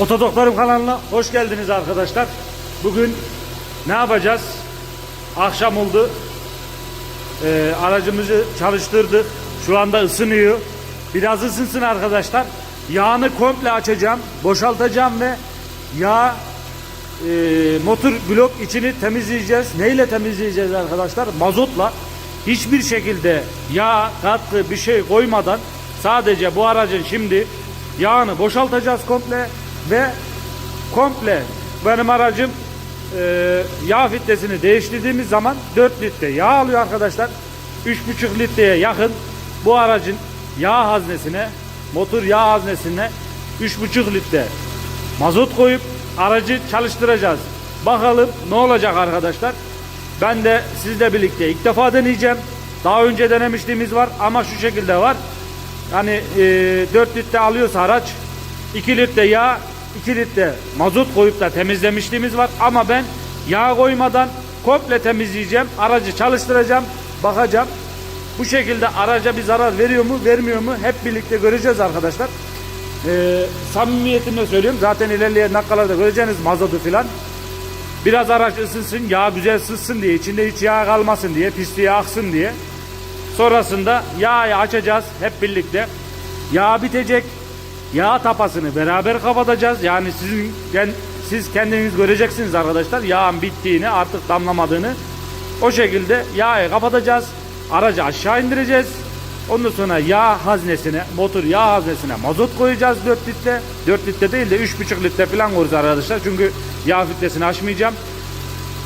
Otodoklarım kanalına hoş geldiniz arkadaşlar. Bugün ne yapacağız? Akşam oldu. Ee, aracımızı çalıştırdık. Şu anda ısınıyor. Biraz ısınsın arkadaşlar. Yağını komple açacağım. Boşaltacağım ve yağ e, motor blok içini temizleyeceğiz. Neyle temizleyeceğiz arkadaşlar? Mazotla. Hiçbir şekilde yağ, katkı bir şey koymadan sadece bu aracın şimdi yağını boşaltacağız komple ve komple benim aracım e, yağ filtresini değiştirdiğimiz zaman 4 litre yağ alıyor arkadaşlar. 3,5 litreye yakın bu aracın yağ haznesine, motor yağ haznesine 3,5 litre mazot koyup aracı çalıştıracağız. Bakalım ne olacak arkadaşlar. Ben de sizle birlikte ilk defa deneyeceğim. Daha önce denemişliğimiz var ama şu şekilde var. Yani e, 4 litre alıyorsa araç 2 litre yağ 2 litre mazot koyup da temizlemişliğimiz var. Ama ben yağ koymadan komple temizleyeceğim. Aracı çalıştıracağım. Bakacağım. Bu şekilde araca bir zarar veriyor mu vermiyor mu hep birlikte göreceğiz arkadaşlar. Ee, samimiyetimle söylüyorum. Zaten ilerleyen dakikalarda göreceğiniz mazotu filan. Biraz araç ısınsın, yağ güzel sızsın diye, içinde hiç yağ kalmasın diye, pisliği aksın diye. Sonrasında yağı açacağız hep birlikte. Yağ bitecek. Yağ tapasını beraber kapatacağız. Yani sizin siz kendiniz göreceksiniz arkadaşlar. Yağın bittiğini, artık damlamadığını. O şekilde yağı kapatacağız. Aracı aşağı indireceğiz. Ondan sonra yağ haznesine, motor yağ haznesine mazot koyacağız 4 litre. 4 litre değil de 3,5 litre falan koyacağız arkadaşlar. Çünkü yağ filtresini açmayacağım.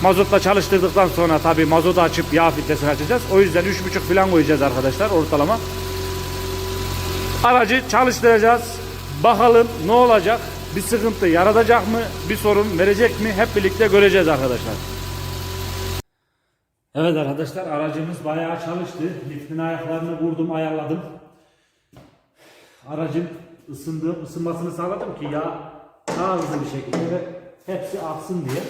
Mazotla çalıştırdıktan sonra tabii mazotu açıp yağ filtresini açacağız. O yüzden 3,5 falan koyacağız arkadaşlar ortalama. Aracı çalıştıracağız. Bakalım ne olacak? Bir sıkıntı yaratacak mı? Bir sorun verecek mi? Hep birlikte göreceğiz arkadaşlar. Evet arkadaşlar aracımız bayağı çalıştı. Liftin ayaklarını vurdum ayarladım. Aracın ısındı, ısınmasını sağladım ki yağ daha hızlı bir şekilde ve hepsi aksın diye.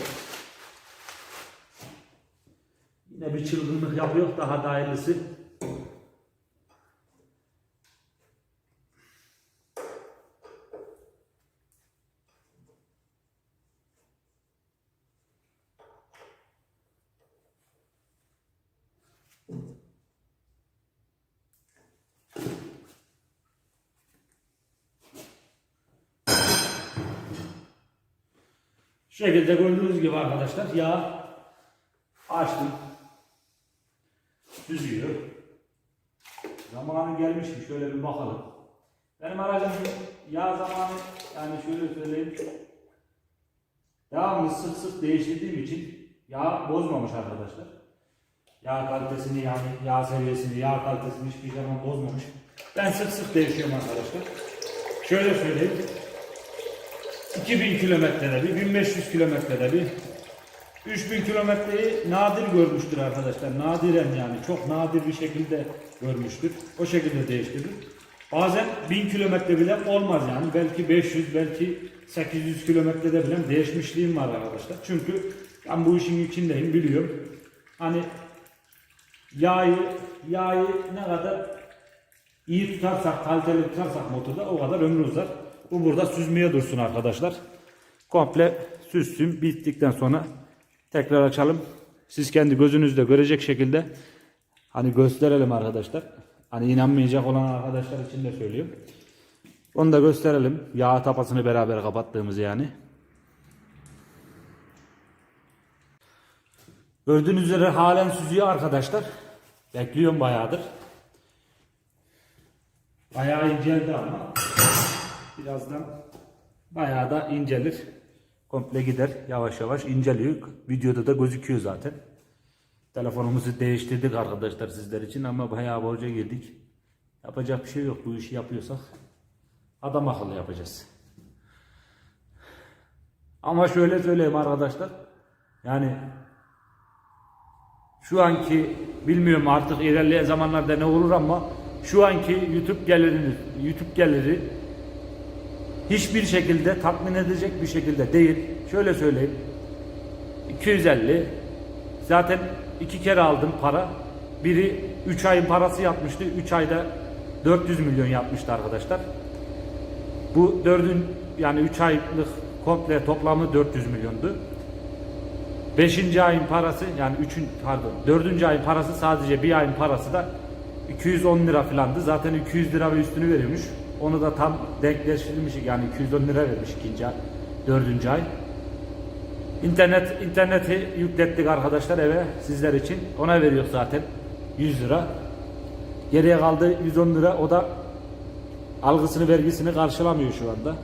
Yine bir çılgınlık yapıyor daha da hayırlısı. Şu şekilde gördüğünüz gibi arkadaşlar yağ açtım. Süzüyor. Zamanı gelmiş mi? Şöyle bir bakalım. Benim aracım yağ zamanı yani şöyle söyleyeyim. Devamlı sık sık değiştirdiğim için yağ bozmamış arkadaşlar. Yağ kalitesini yani yağ seviyesini, yağ kalitesini hiçbir zaman bozmamış. Ben sık sık değişiyorum arkadaşlar. Şöyle söyleyeyim. 2000 kilometrede bir, 1500 kilometrede bir, 3000 kilometreyi nadir görmüştür arkadaşlar. Nadiren yani çok nadir bir şekilde görmüştür. O şekilde değiştirir. Bazen 1000 kilometre bile olmaz yani. Belki 500, belki 800 kilometrede bile değişmişliğim var arkadaşlar. Çünkü ben bu işin içindeyim biliyorum. Hani yağı, yağı ne kadar iyi tutarsak, kaliteli tutarsak motorda o kadar ömrü uzar. Bu burada süzmeye dursun arkadaşlar. Komple süzsün. Bittikten sonra tekrar açalım. Siz kendi gözünüzle görecek şekilde hani gösterelim arkadaşlar. Hani inanmayacak olan arkadaşlar için de söylüyorum. Onu da gösterelim. Yağ tapasını beraber kapattığımız yani. Gördüğünüz üzere halen süzüyor arkadaşlar. Bekliyorum bayağıdır. Bayağı inceldi ama birazdan bayağı da incelir. Komple gider yavaş yavaş inceliyor. Videoda da gözüküyor zaten. Telefonumuzu değiştirdik arkadaşlar sizler için ama bayağı borca girdik. Yapacak bir şey yok bu işi yapıyorsak. Adam akıllı yapacağız. Ama şöyle söyleyeyim arkadaşlar. Yani şu anki bilmiyorum artık ilerleyen zamanlarda ne olur ama şu anki YouTube geliriniz, YouTube geliri hiçbir şekilde tatmin edecek bir şekilde değil. Şöyle söyleyeyim. 250 zaten iki kere aldım para. Biri 3 ayın parası yapmıştı. 3 ayda 400 milyon yapmıştı arkadaşlar. Bu dördün yani 3 aylık komple toplamı 400 milyondu. 5. ayın parası yani 3'ün pardon 4. ayın parası sadece bir ayın parası da 210 lira filandı. Zaten 200 lira ve üstünü veriyormuş. Onu da tam denkleştirilmiş yani 210 lira vermiş ikinci ay, 4. ay. İnternet interneti yüklettik arkadaşlar eve sizler için. Ona veriyor zaten 100 lira. Geriye kaldı 110 lira. O da algısını vergisini karşılamıyor şu anda.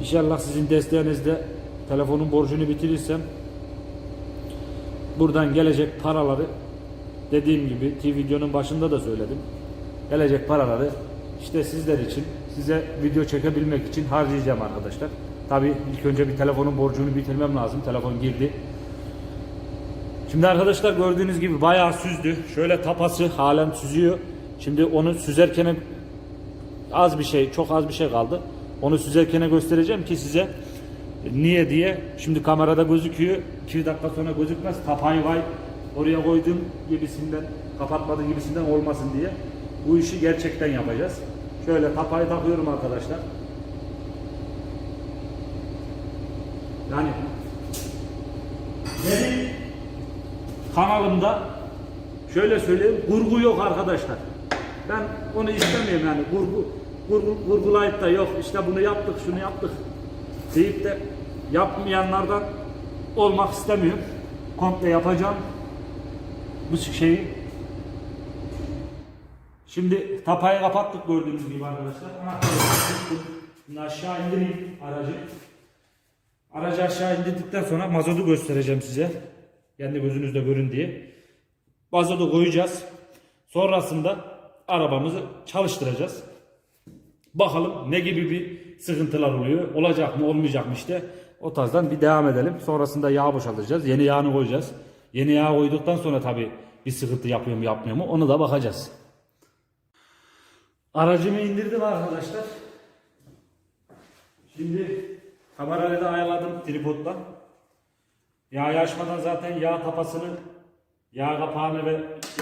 İnşallah sizin desteğinizle telefonun borcunu bitirirsem buradan gelecek paraları dediğim gibi ki videonun başında da söyledim. Gelecek paraları işte sizler için size video çekebilmek için harcayacağım arkadaşlar. Tabi ilk önce bir telefonun borcunu bitirmem lazım. Telefon girdi. Şimdi arkadaşlar gördüğünüz gibi bayağı süzdü. Şöyle tapası halen süzüyor. Şimdi onu süzerken az bir şey, çok az bir şey kaldı. Onu süzerken göstereceğim ki size niye diye. Şimdi kamerada gözüküyor. 2 dakika sonra gözükmez. Tapayı vay oraya koyduğum gibisinden, kapatmadığı gibisinden olmasın diye. Bu işi gerçekten yapacağız. Şöyle tapayı takıyorum arkadaşlar. Yani benim kanalımda şöyle söyleyeyim kurgu yok arkadaşlar. Ben onu istemiyorum yani kurgu, kurgu kurgulayıp da yok işte bunu yaptık şunu yaptık deyip de yapmayanlardan olmak istemiyorum. Komple yapacağım bu şeyi. Şimdi tapayı kapattık gördüğünüz gibi arkadaşlar. Anahtarı aşağı indireyim aracı. Aracı aşağı indirdikten sonra mazotu göstereceğim size. Kendi gözünüzde görün diye. Mazotu koyacağız. Sonrasında arabamızı çalıştıracağız. Bakalım ne gibi bir sıkıntılar oluyor. Olacak mı olmayacak mı işte. O tarzdan bir devam edelim. Sonrasında yağ boşaltacağız. Yeni yağını koyacağız. Yeni yağ koyduktan sonra tabi bir sıkıntı yapıyor mu yapmıyor mu onu da bakacağız. Aracımı indirdim arkadaşlar. Şimdi kamerayı da ayarladım tripodla. Yağ açmadan zaten yağ tapasını, yağ kapağını ve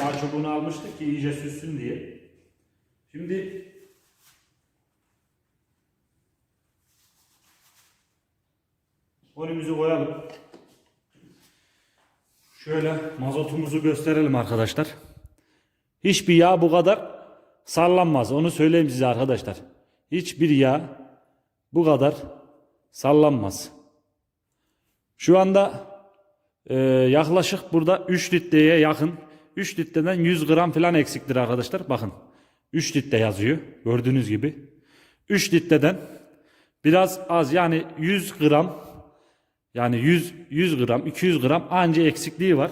yağ çubuğunu almıştık ki iyice süssün diye. Şimdi önümüzü koyalım. Şöyle mazotumuzu gösterelim arkadaşlar. Hiçbir yağ bu kadar sallanmaz. Onu söyleyeyim size arkadaşlar. Hiçbir yağ bu kadar sallanmaz. Şu anda e, yaklaşık burada 3 litreye yakın 3 litreden 100 gram falan eksiktir arkadaşlar. Bakın 3 litre yazıyor gördüğünüz gibi. 3 litreden biraz az yani 100 gram yani 100 100 gram 200 gram anca eksikliği var.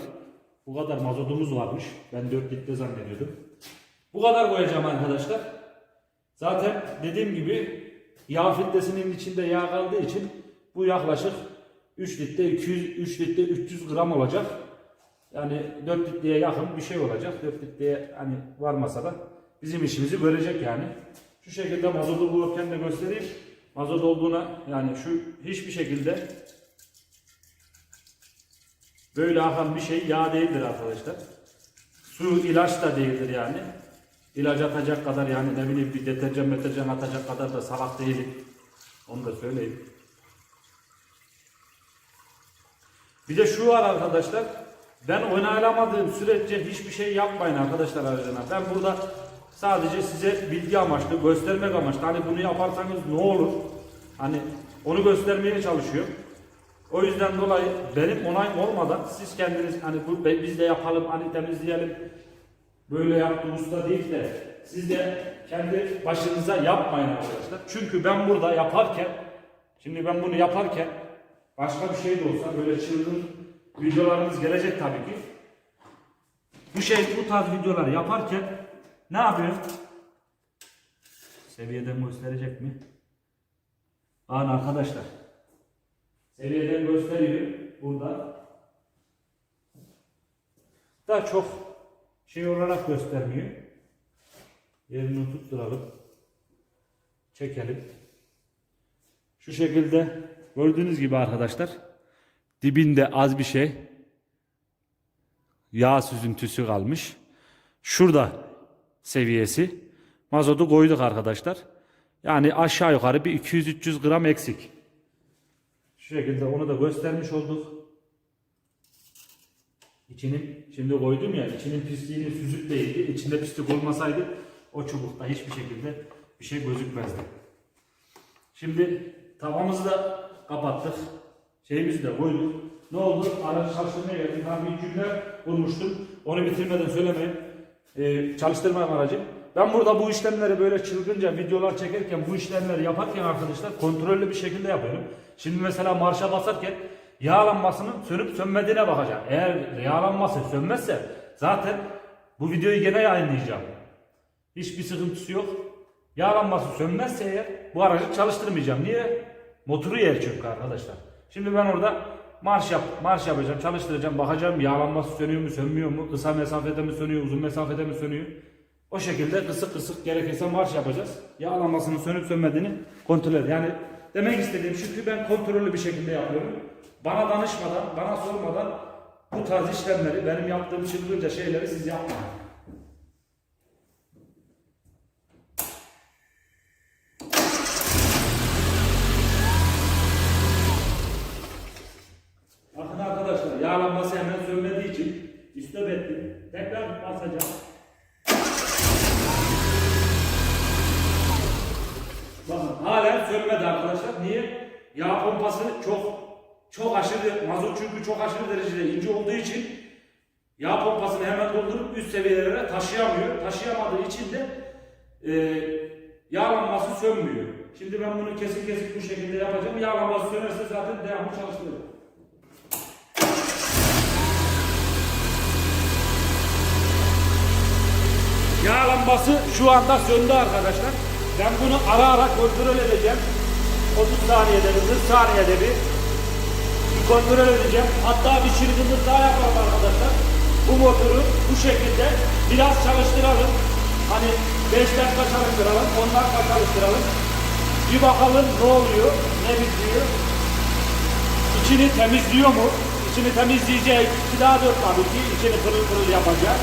Bu kadar mazotumuz varmış. Ben 4 litre zannediyordum. Bu kadar koyacağım arkadaşlar. Zaten dediğim gibi yağ filtresinin içinde yağ kaldığı için bu yaklaşık 3 litre 200 3 litre 300 gram olacak. Yani 4 litreye yakın bir şey olacak. 4 litreye hani varmasa da bizim işimizi görecek yani. Şu şekilde mazotu bulurken de göstereyim. Mazot olduğuna yani şu hiçbir şekilde böyle akan bir şey yağ değildir arkadaşlar. Su ilaç da değildir yani. İlaç atacak kadar yani ne bileyim bir deterjan meterjan atacak kadar da salak değilim. Onu da söyleyeyim. Bir de şu var arkadaşlar. Ben onaylamadığım sürece hiçbir şey yapmayın arkadaşlar aracına. Ben burada sadece size bilgi amaçlı, göstermek amaçlı. Hani bunu yaparsanız ne olur? Hani onu göstermeye çalışıyorum. O yüzden dolayı benim onayım olmadan siz kendiniz hani bu biz de yapalım hani temizleyelim böyle yaptı usta değil de siz de kendi başınıza yapmayın arkadaşlar. Çünkü ben burada yaparken şimdi ben bunu yaparken başka bir şey de olsa böyle çılgın videolarımız gelecek tabii ki. Bu şey bu tarz videolar yaparken ne yapıyor? Seviyeden gösterecek mi? Bakın arkadaşlar. Seviyeden gösteriyor burada. Da çok şey olarak göstermiyor. Yerini tutturalım. Çekelim. Şu şekilde gördüğünüz gibi arkadaşlar dibinde az bir şey yağ süzüntüsü kalmış. Şurada seviyesi. Mazotu koyduk arkadaşlar. Yani aşağı yukarı bir 200-300 gram eksik. Şu şekilde onu da göstermiş olduk. İçinin şimdi koydum ya içinin pisliğini süzüp değildi. İçinde pislik olmasaydı o çubukta hiçbir şekilde bir şey gözükmezdi. Şimdi tavamızı da kapattık. Şeyimizi de koyduk. Ne oldu? Aracı çalıştırmaya geldim. Ben bir cümle kurmuştum. Onu bitirmeden söylemeyeyim. Ee, çalıştırmayayım aracı. Ben burada bu işlemleri böyle çılgınca videolar çekerken bu işlemleri yaparken arkadaşlar kontrollü bir şekilde yapıyorum. Şimdi mesela marşa basarken yağ lambasının sönüp sönmediğine bakacağım. Eğer yağ lambası sönmezse zaten bu videoyu gene yayınlayacağım. Hiçbir sıkıntısı yok. Yağ lambası sönmezse eğer bu aracı çalıştırmayacağım. Niye? Motoru yer çünkü arkadaşlar. Şimdi ben orada marş yap, marş yapacağım, çalıştıracağım, bakacağım yağ lambası sönüyor mu, sönmüyor mu, kısa mesafede mi sönüyor, uzun mesafede mi sönüyor. O şekilde kısık kısık gerekirse marş yapacağız. Yağ lambasının sönüp sönmediğini kontrol edin. Yani demek istediğim ki ben kontrollü bir şekilde yapıyorum. Bana danışmadan, bana sormadan bu tarz işlemleri, benim yaptığım çılgınca şeyleri siz yapmayın. Bakın arkadaşlar yağ lambası hemen sönmediği için istop ettim. Tekrar basacağım. Bakın halen sönmedi arkadaşlar. Niye? Yağ pompası çok aşırı mazot çünkü çok aşırı derecede ince olduğu için yağ pompasını hemen doldurup üst seviyelere taşıyamıyor. Taşıyamadığı için de e, yağ lambası sönmüyor. Şimdi ben bunu kesin kesin bu şekilde yapacağım. Yağ lambası sönerse zaten devamlı çalıştırırım. Yağ lambası şu anda söndü arkadaşlar. Ben bunu ara ara kontrol edeceğim. 30 saniyede bir, 40 saniyede bir kontrol edeceğim. Hatta bir çırgınlık daha yapalım arkadaşlar. Bu motoru bu şekilde biraz çalıştıralım. Hani 5 dakika çalıştıralım, 10 dakika çalıştıralım. Bir bakalım ne oluyor, ne bitiyor. İçini temizliyor mu? İçini temizleyecek. İki daha dört tabii ki. İçini pırıl pırıl yapacak.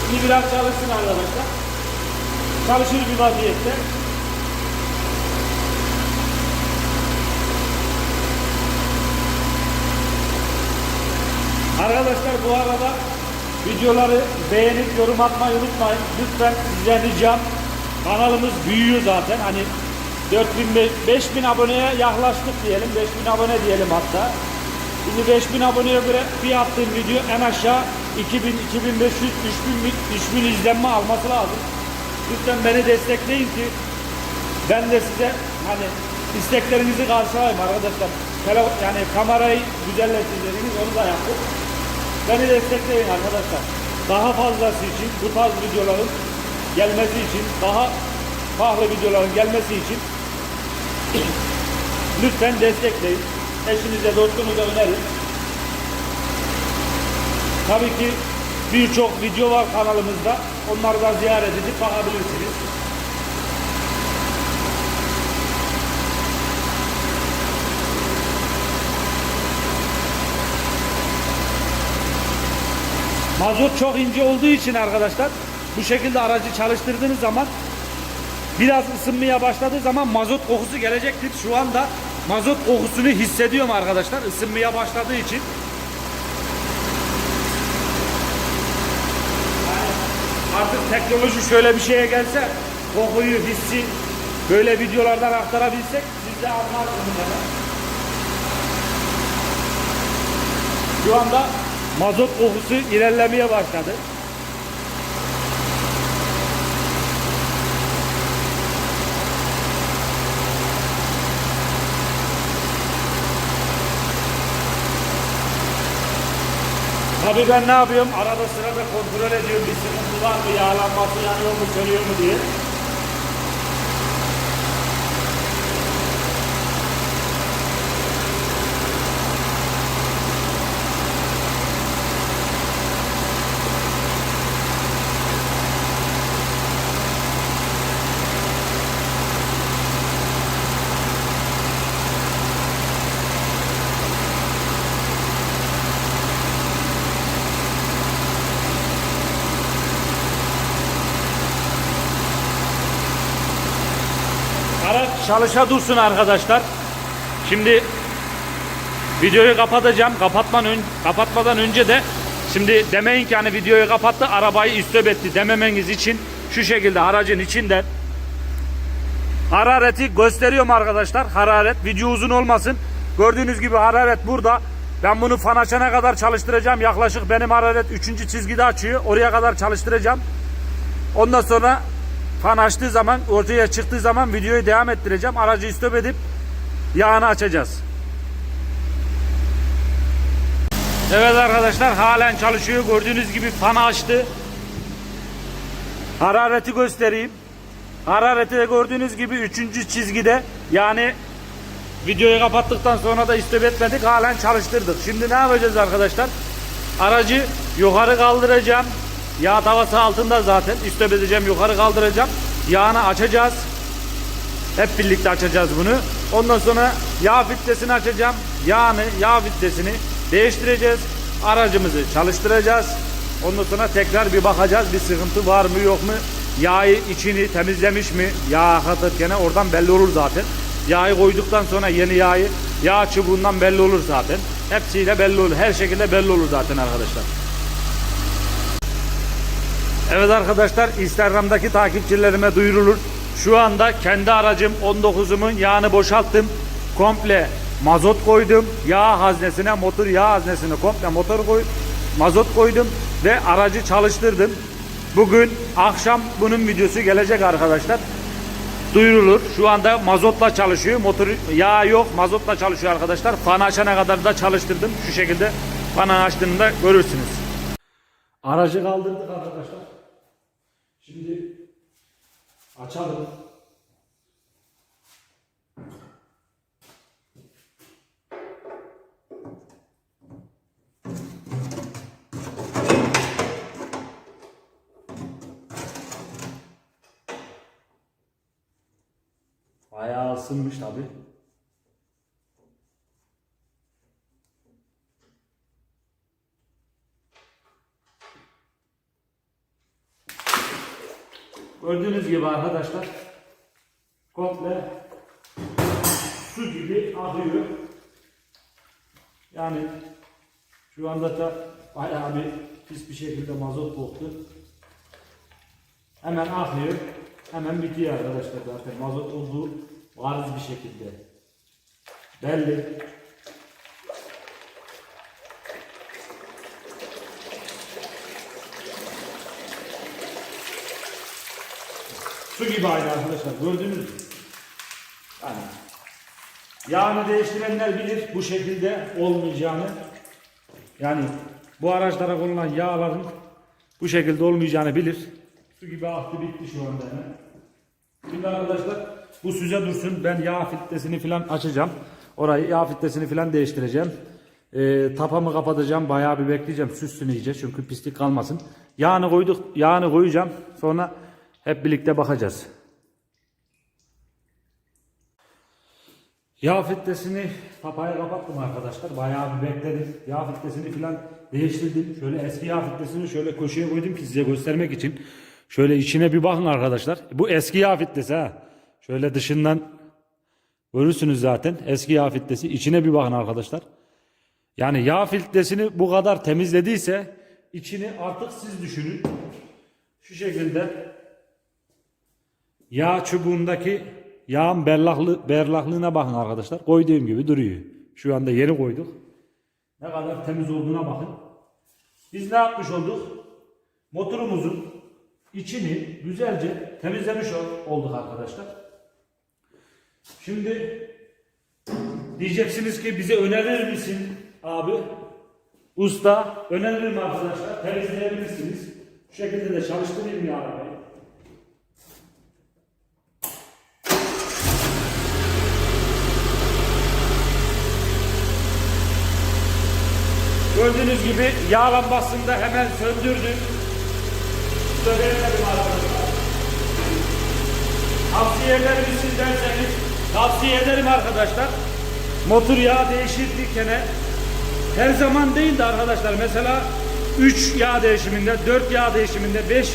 Şimdi biraz çalışsın arkadaşlar. Çalışır bir vaziyette. Arkadaşlar bu arada videoları beğenip yorum atmayı unutmayın. Lütfen size ricam. Kanalımız büyüyor zaten. Hani 4000 5000 aboneye yaklaştık diyelim. 5000 abone diyelim hatta. Şimdi 5000 aboneye göre bir attığım video en aşağı 2000, 2500, 3000, 3000 izlenme alması lazım. Lütfen beni destekleyin ki ben de size hani isteklerinizi karşılayayım arkadaşlar. Yani kamerayı güzelleştirdiğiniz onu da yaptık. Beni destekleyin arkadaşlar. Daha fazlası için bu tarz videoların gelmesi için daha farklı videoların gelmesi için lütfen destekleyin. Eşinize, dostunuza önerin. Tabii ki birçok video var kanalımızda. Onları da ziyaret edip bakabilirsiniz. Mazot çok ince olduğu için arkadaşlar bu şekilde aracı çalıştırdığınız zaman biraz ısınmaya başladığı zaman mazot kokusu gelecektir. Şu anda mazot kokusunu hissediyorum arkadaşlar ısınmaya başladığı için. Artık teknoloji şöyle bir şeye gelse kokuyu, hissi böyle videolardan aktarabilsek siz de anlarsınız. Şu anda mazot kokusu ilerlemeye başladı. Tabii ben ne yapıyorum? Arada sırada kontrol ediyorum bir sıkıntı var mı, yağlanması yanıyor mu, sönüyor mu diye. Çalışa dursun arkadaşlar. Şimdi videoyu kapatacağım. Kapatmadan, ön- kapatmadan önce de şimdi demeyin ki hani videoyu kapattı arabayı istop etti dememeniz için şu şekilde aracın içinden Harareti gösteriyorum arkadaşlar. Hararet video uzun olmasın. Gördüğünüz gibi hararet burada. Ben bunu fan açana kadar çalıştıracağım. Yaklaşık benim hararet 3. çizgide açıyor. Oraya kadar çalıştıracağım. Ondan sonra fan açtığı zaman ortaya çıktığı zaman videoyu devam ettireceğim. Aracı stop edip yağını açacağız. Evet arkadaşlar halen çalışıyor. Gördüğünüz gibi fanı açtı. Harareti göstereyim. Harareti de gördüğünüz gibi 3. çizgide yani videoyu kapattıktan sonra da istop etmedik halen çalıştırdık. Şimdi ne yapacağız arkadaşlar? Aracı yukarı kaldıracağım. Yağ tavası altında zaten istop edeceğim yukarı kaldıracağım. Yağını açacağız. Hep birlikte açacağız bunu. Ondan sonra yağ filtresini açacağım. Yağını, yağ filtresini değiştireceğiz. Aracımızı çalıştıracağız. Ondan sonra tekrar bir bakacağız. Bir sıkıntı var mı yok mu? Yağı içini temizlemiş mi? Yağ akıtırken oradan belli olur zaten. Yağı koyduktan sonra yeni yağı yağ çubuğundan belli olur zaten. Hepsiyle belli olur. Her şekilde belli olur zaten arkadaşlar. Evet arkadaşlar Instagram'daki takipçilerime duyurulur. Şu anda kendi aracım 19'umun yağını boşalttım. Komple mazot koydum. Yağ haznesine, motor yağ haznesine komple motor koy, mazot koydum ve aracı çalıştırdım. Bugün akşam bunun videosu gelecek arkadaşlar. Duyurulur. Şu anda mazotla çalışıyor. Motor yağ yok. Mazotla çalışıyor arkadaşlar. Fan açana kadar da çalıştırdım. Şu şekilde fan açtığında görürsünüz. Aracı kaldırdık arkadaşlar. Şimdi açalım. Bayağı ısınmış tabi. Gördüğünüz gibi arkadaşlar komple su gibi akıyor. Yani şu anda da bayağı bir pis bir şekilde mazot koktu. Hemen akıyor. Hemen bitiyor arkadaşlar zaten. Mazot olduğu bariz bir şekilde. Belli. Su gibi aynı arkadaşlar. Gördünüz mü? Yani yağını değiştirenler bilir bu şekilde olmayacağını. Yani bu araçlara konulan yağların bu şekilde olmayacağını bilir. Su gibi aktı bitti şu anda hemen. Şimdi arkadaşlar bu süze dursun. Ben yağ filtresini falan açacağım. Orayı yağ filtresini falan değiştireceğim. Ee, tapamı kapatacağım. Bayağı bir bekleyeceğim. Süssün iyice çünkü pislik kalmasın. Yağını koyduk. Yağını koyacağım. Sonra hep birlikte bakacağız. Yağ filtresini tapaya kapattım arkadaşlar. Bayağı bir bekledim. Yağ filtresini falan değiştirdim. Şöyle eski yağ filtresini şöyle köşeye koydum ki size göstermek için. Şöyle içine bir bakın arkadaşlar. Bu eski yağ filtresi ha. Şöyle dışından görürsünüz zaten. Eski yağ filtresi. İçine bir bakın arkadaşlar. Yani yağ filtresini bu kadar temizlediyse içini artık siz düşünün. Şu şekilde yağ çubuğundaki yağın berlaklı, berlaklığına bakın arkadaşlar. Koyduğum gibi duruyor. Şu anda yeni koyduk. Ne kadar temiz olduğuna bakın. Biz ne yapmış olduk? Motorumuzun içini güzelce temizlemiş ol- olduk arkadaşlar. Şimdi diyeceksiniz ki bize önerir misin abi? Usta öneririm arkadaşlar. Temizleyebilirsiniz. Şu şekilde de çalıştırayım ya arabayı. Gördüğünüz gibi yağ lambasını da hemen söndürdüm. Söyleyemedim arkadaşlar. Tavsiye eder misin derseniz tavsiye ederim arkadaşlar. Motor yağı değiştirirken her zaman değil de arkadaşlar mesela 3 yağ değişiminde, 4 yağ değişiminde, 5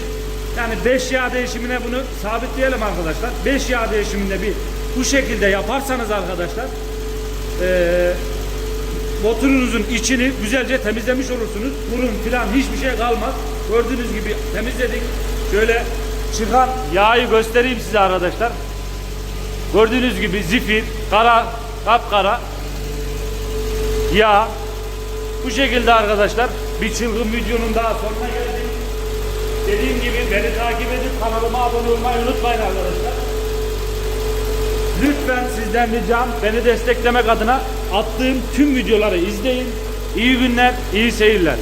yani 5 yağ değişimine bunu sabitleyelim arkadaşlar. 5 yağ değişiminde bir bu şekilde yaparsanız arkadaşlar eee motorunuzun içini güzelce temizlemiş olursunuz. Burun filan hiçbir şey kalmaz. Gördüğünüz gibi temizledik. Şöyle çıkan yağı göstereyim size arkadaşlar. Gördüğünüz gibi zifir, kara, kapkara yağ. Bu şekilde arkadaşlar bir çılgın videonun daha sonuna geldik. Dediğim gibi beni takip edip kanalıma abone olmayı unutmayın arkadaşlar. Lütfen sizden ricam beni desteklemek adına attığım tüm videoları izleyin. İyi günler, iyi seyirler.